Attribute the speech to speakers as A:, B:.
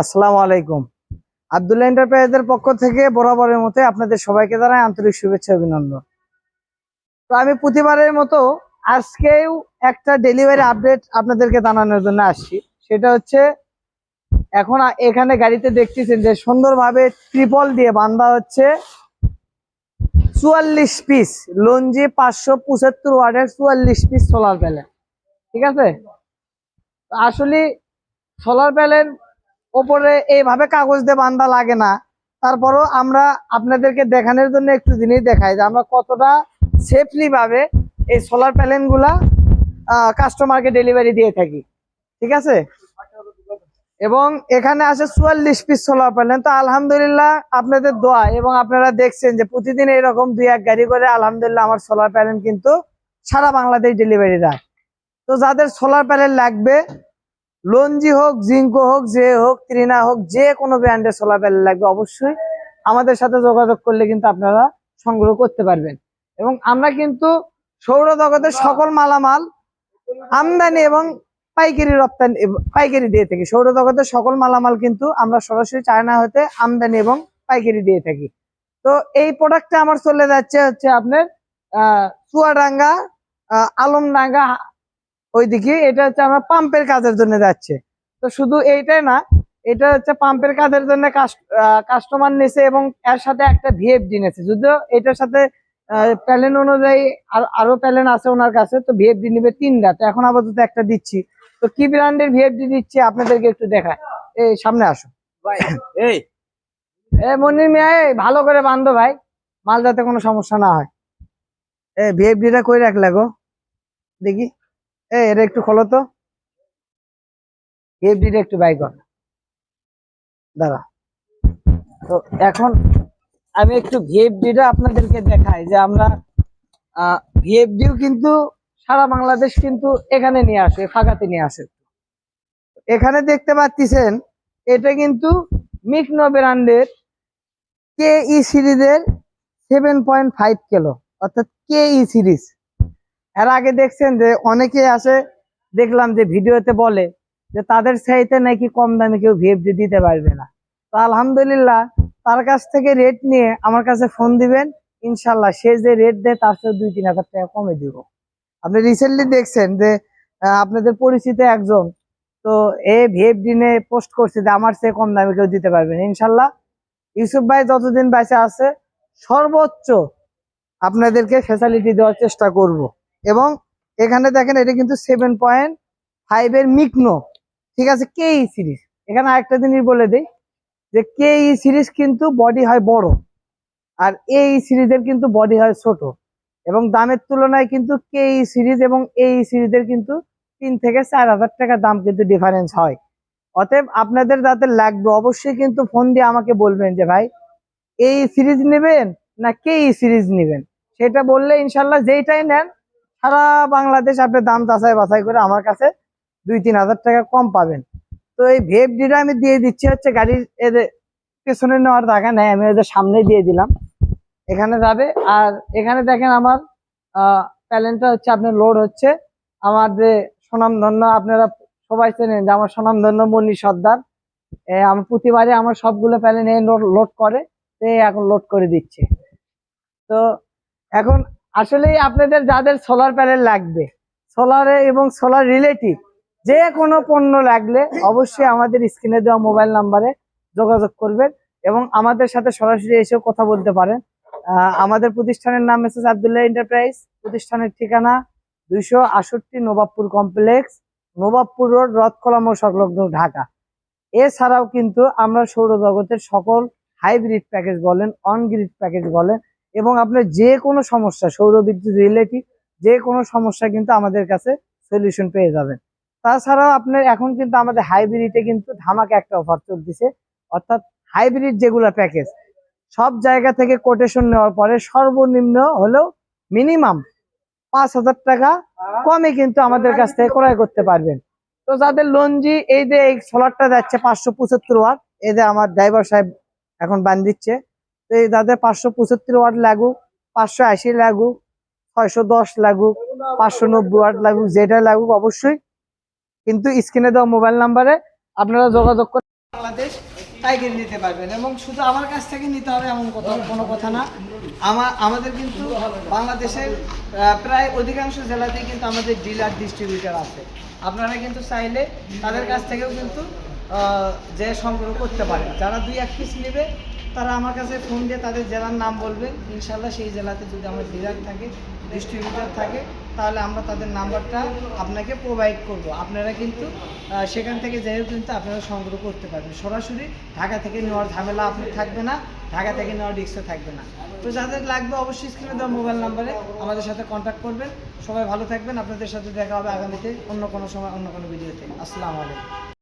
A: আসসালামু আলাইকুম। আব্দুল্লাহ এন্টারপ্রাইজের পক্ষ থেকে বরাবরের মতো আপনাদের সবাইকে জানাই আন্তরিক শুভেচ্ছা অভিনন্দন। তো আমি প্রতিবারের মতো আজকেও একটা ডেলিভারি আপডেট আপনাদেরকে জানানোর জন্য আসছি। সেটা হচ্ছে, এখন এখানে গাড়িতে দেখতেছেন যে সুন্দরভাবে ত্রিপল দিয়ে বান্ধা হচ্ছে চুয়াল্লিশ পিস লঞ্জি পাঁচশো পঁচাত্তর ওয়ার্ডের চুয়াল্লিশ পিস সোলার প্যানেল ঠিক আছে? আসলে সোলার প্যানেল ওপরে এইভাবে কাগজ দিয়ে বান্ধা লাগে না। তারপরও আমরা আপনাদেরকে দেখানোর জন্য একটু জিনিস দেখাই যে আমরা কতটা সেফলি ভাবে এই সোলার প্যানেলগুলা কাস্টমারকে ডেলিভারি দিয়ে থাকি। ঠিক আছে? এবং এখানে আছে চুয়াল্লিশ পিস সোলার প্যানেল তো আলহামদুলিল্লাহ আপনাদের দোয়া এবং আপনারা দেখছেন যে প্রতিদিন এরকম দুই এক গাড়ি করে আলহামদুলিল্লাহ আমার সোলার প্যানেল কিন্তু সারা বাংলাদেশ ডেলিভারি দেয়। তো যাদের সোলার প্যানেল লাগবে লঞ্জি হোক, জিঙ্কো হোক, যে হোক, ত্রিনা হোক, যে কোনো ব্র্যান্ডের সোলার প্যানেল লাগবে অবশ্যই। আমাদের সাথে যোগাযোগ করলে কিন্তু আপনারা সংগ্রহ করতে পারবেন। এবং আমরা কিন্তু সৌর জগতের সকল মালামাল আমদানি এবং পাইকারি রপ্তানি পাইকারি দিয়ে থাকি। সৌর জগতের সকল মালামাল কিন্তু আমরা সরাসরি চায়না হতে আমদানি এবং পাইকারি দিয়ে থাকি। তো এই প্রোডাক্টটা আমার চলে যাচ্ছে হচ্ছে আপনার, আহ, চুয়াডাঙ্গা আলমডাঙ্গা ওইদিকে এটা হচ্ছে আমরা পাম্পের কাজের জন্য যাচ্ছে। তো শুধু এইটাই না এটা হচ্ছে পাম্পের কাজের জন্য কাস্টমার নিছে এবং এর সাথে একটা ভিএফডি নিয়েছে যদিও এটার সাথে প্যালেন অনুযায়ী আর- আরও প্যালেন আছে ওনার কাছে তো ভিএফডি নিবে তিনটা। তো এখন আপাতত একটা দিচ্ছি। তো কি ব্র্যান্ডের ভিএফডি দিচ্ছি আপনাদেরকে একটু দেখায় এই সামনে আসো।
B: এই।
A: এ মনির মিয়া এই ভালো করে বান্ধো ভাই। মাল যাতে কোনো সমস্যা না হয়। এ ভিএফডিটা কই রাখলে গো? দেখি। এ এটা একটু খোলো তো। ভিএফডিটা একটু বাই কর। দাঁড়া। তো এখন আমি একটু ভিএফডিটা আপনাদেরকে দেখাই যে আমরা ভিএফডিও কিন্তু সারা বাংলাদেশ কিন্তু এখানে নিয়ে আসে, ফাঁকাতে নিয়ে আসে। এখানে দেখতে পাচ্ছেন, এটা কিন্তু মিকনো ব্র্যান্ডের কে ই সিরিজের সেভেন পয়েন্ট ফাইভ কিলো অর্থাৎ কে ই সিরিজ। এর আগে দেখছেন যে অনেকে আসে, দেখলাম যে ভিডিওতে বলে যে তাদের চাইতে নাকি কম দামে কেউ ভিএফডি দিতে পারবে না। তো আলহামদুলিল্লাহ তার কাছ থেকে রেট নিয়ে আমার কাছে ফোন দিবেন ইনশাল্লাহ সে যে রেট দেয় তার সাথে দুই, তিন হাজার টাকা কমে দিব। আপনি রিসেন্টলি দেখছেন যে আপনাদের পরিচিত একজন, তো এ ভিএফডি নিয়ে পোস্ট করছে যে আমার চেয়ে কম দামে কেউ দিতে পারবে না। ইনশাল্লাহ ইউসুফ ভাই যতদিন বেঁচে আছে, সর্বোচ্চ আপনাদেরকে ফ্যাসিলিটি দেওয়ার চেষ্টা করব। এবং এখানে দেখেন এটা কিন্তু সেভেন পয়েন্ট ফাইভ এর মিকনো। ঠিক আছে কে ই সিরিজ এখানে আরেকটা জিনিস বলে দিই, যে কে ই সিরিজ কিন্তু বডি হয় বড়, আর এই সিরিজের কিন্তু বডি হয় ছোট। এবং দামের তুলনায় কিন্তু কে ই সিরিজ এবং এই সিরিজের কিন্তু তিন থেকে চার হাজার টাকা দাম কিন্তু ডিফারেন্স হয়। অতএব আপনাদের যাদের লাগবে, অবশ্যই কিন্তু ফোন দিয়ে আমাকে বলবেন যে, ভাই এই সিরিজ নেবেন না কে এই সিরিজ নেবেন? সেটা বললে ইনশাল্লাহ যেইটাই নেন সারা বাংলাদেশ আপনি দাম যাচাই বাছাই করে আমার কাছে দুই, তিন হাজার টাকা কম পাবেন। তো এই ভেবডিটা আমি দিয়ে দিচ্ছি হচ্ছে গাড়ির এদের পেছনে নেওয়ার জায়গা নেই, আমি ওদের সামনে দিয়ে দিলাম। এখানে যাবে, আর এখানে দেখেন আমার প্যালেনটা হচ্ছে আপনার লোড হচ্ছে। আমার যে সুনামধন্য আপনারা সবাই চেনেন যে আমার সুনামধন্য মনি সর্দার। আমার প্রতিবারে আমার সবগুলো প্যালেন লোড করে এই এখন লোড করে দিচ্ছে। তো এখন আসলে আপনাদের যাদের সোলার প্যানেল লাগবে সোলারে এবং সোলার রিলেটিভ যে কোনো পণ্য লাগলে অবশ্যই আমাদের স্ক্রিনে দেওয়া মোবাইল নাম্বারে যোগাযোগ করবেন এবং আমাদের সাথে সরাসরি এসেও কথা বলতে পারেন। আমাদের প্রতিষ্ঠানের নাম মেসেজ আবদুল্লাহ এন্টারপ্রাইজ প্রতিষ্ঠানের ঠিকানা দুইশো আষট্টি নবাবপুর কমপ্লেক্স নবাবপুর রোড রথকলাম মোড় সংলগ্ন ঢাকা। এছাড়াও কিন্তু আমরা সৌরজগতের সকল হাইব্রিড প্যাকেজ বলেন অন গ্রিড প্যাকেজ বলেন এবং আপনার যে কোনো সমস্যা সৌর বিদ্যুৎ রিলেটিভ যে কোনো সমস্যা কিন্তু আমাদের কাছে সলিউশন পেয়ে যাবেন। তাছাড়াও আপনার এখন কিন্তু আমাদের হাইব্রিডে কিন্তু ধামাকা একটা অফার চলতেছে, অর্থাৎ হাইব্রিড যেগুলো প্যাকেজ সব জায়গা থেকে কোটেশন নেওয়ার পরে সর্বনিম্ন হলেও মিনিমাম পাঁচ হাজার টাকা কমে কিন্তু আমাদের কাছ থেকে ক্রয় করতে পারবেন। তো যাদের লঞ্জি এই যে এই সোলারটা যাচ্ছে পাঁচশো পঁচাত্তর ওয়াট এই যে আমার ড্রাইভার সাহেব এখন বান দিচ্ছে এই যাদের পাঁচশো পঁচাত্তর ওয়াট লাগুক, পাঁচশো আশি লাগুক, ছয়শো দশ লাগুক, পাঁচশো নব্বই ওয়াট লাগুক, যেটা লাগুক অবশ্যই। কিন্তু স্ক্রিনে দেওয়া মোবাইল নাম্বারে আপনারা যোগাযোগ করে বাংলাদেশ পাইকারি নিতে পারবেন এবং শুধু আমার কাছ থেকে নিতে হবে এমন কথা, কোনো কথা না। আমার আমাদের কিন্তু বাংলাদেশের প্রায় অধিকাংশ জেলাতেই কিন্তু আমাদের ডিলার, ডিস্ট্রিবিউটর আছে। আপনারা কিন্তু চাইলে তাদের কাছ থেকেও কিন্তু যে সংগ্রহ করতে পারেন। যারা দুই এক পিস নেবে তারা আমার কাছে ফোন দিয়ে তাদের জেলার নাম বলবেন ইনশাল্লাহ সেই জেলাতে যদি আমার ডিলার থাকে ডিস্ট্রিবিউটার থাকে, তাহলে আমরা তাদের নাম্বারটা আপনাকে প্রোভাইড করব। আপনারা কিন্তু সেখান থেকে যেও কিন্তু আপনারা সংগ্রহ করতে পারবেন। সরাসরি ঢাকা থেকে নেওয়ার ঝামেলা আপনার থাকবে না, ঢাকা থেকে নেওয়ার রিক্সও থাকবে না। তো যাদের লাগবে অবশ্যই স্ক্রিনে দেওয়া মোবাইল নাম্বারে আমাদের সাথে কন্ট্যাক্ট করবেন। সবাই ভালো থাকবেন। আপনাদের সাথে দেখা হবে আগামীতে অন্য কোনো সময়, অন্য কোনো ভিডিওতে আসসালামু আলাইকুম।